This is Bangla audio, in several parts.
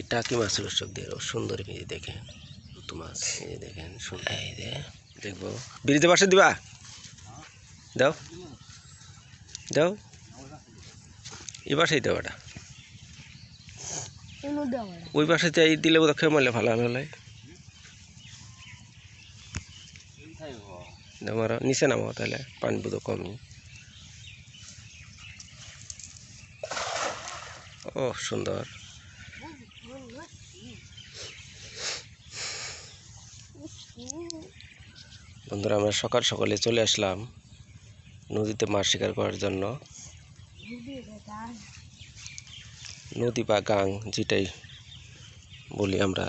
একটি টাকি মাছের দিয়ে? সুন্দর এই যে দেখেন। পুতু মাছ এই দেখেন এই যে দেখব। বিড়িতে বাসে দিবা? দাও। দাও। এই বাসাই দাও এটা ওই বাসাতে এই দিলে বোধ খেয়ে মারলে ভালো হলো? আমার নিচে নামাও তাহলে পানি বোধ কমই। ও সুন্দর। বন্ধুরা, আমরা সকাল সকালে চলে আসলাম নদীতে মাছ শিকার করার জন্য। নদী বা গাং যেটাই বলি আমরা,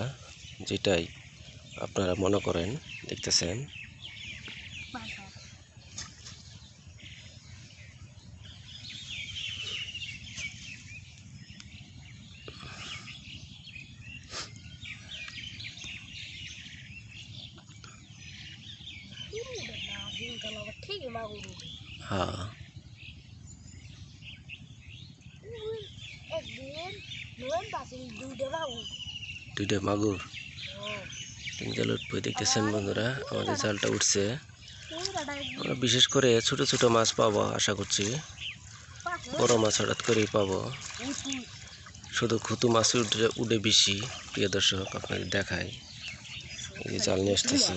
যেটাই আপনারা মনে করেন, দেখতেছেন ঠিক মাগুর হ্যাঁ। দুইটা মাগুর। দুইটা মাগুর তিন জাল উঠবে দেখতেছেন বন্ধুরা আমাদের জালটা উঠছে। আমরা বিশেষ করে ছোট ছোট মাছ পাবো আশা করছি। বড় মাছ হঠাৎ করেই পাবো। শুধু খুতু মাছ উঠে উঠে বেশি, প্রিয় দর্শক, আপনাদের দেখাই। এই জাল নিয়ে আসতেছে।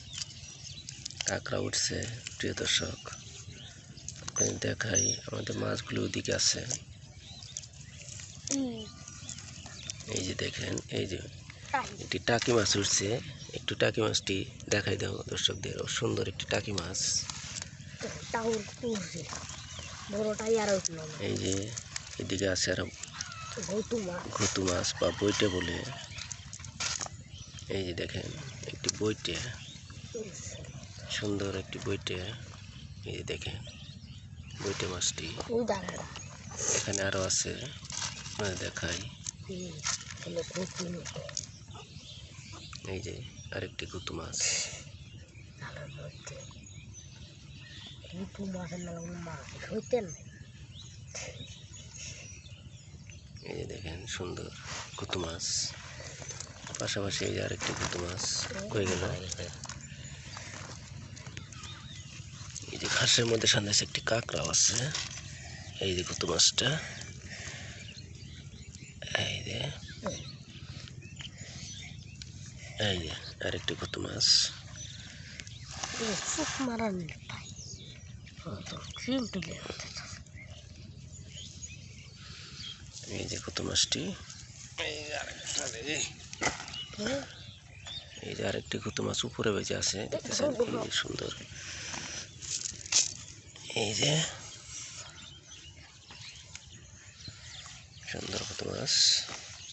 কাঁকড়া উঠছে প্রিয় দর্শক। আপনাদের দেখাই আমাদের মাছগুলো ওদিকে আছে। এই যে দেখেন এই যে একটি টাকি মাছ উঠছে। একটু টাকি মাছটি দেখাই দেব দর্শকদের। ও সুন্দর একটি টাকি মাছ। এই যে এদিকে আছে আর ঘুতু মাছ। বা বইটে বলে। এই যে দেখেন একটি বইটে। সুন্দর একটি বইটে এই যে দেখেন বইটে মাছটি। এখানে আরও আছে দেখাই। এই যে আরেকটি গুতু মাছ। এই যে দেখেন সুন্দর গুতু মাছ। পাশাপাশি এই যে আরেকটি কুতু মাছ হয়ে গেল এই যে ঘাসের মধ্যে সামনে একটি কাঁকড়াও আছে। এই যে গুতু মাছটা। এই যে। এই যে আরেকটি গুতু মাছ? মারান এই যে গুতু মাছটি। এই যে আরেকটা গুতু মাছ উপরে বেঁচে আছে। দেখতেছেন সুন্দর। এই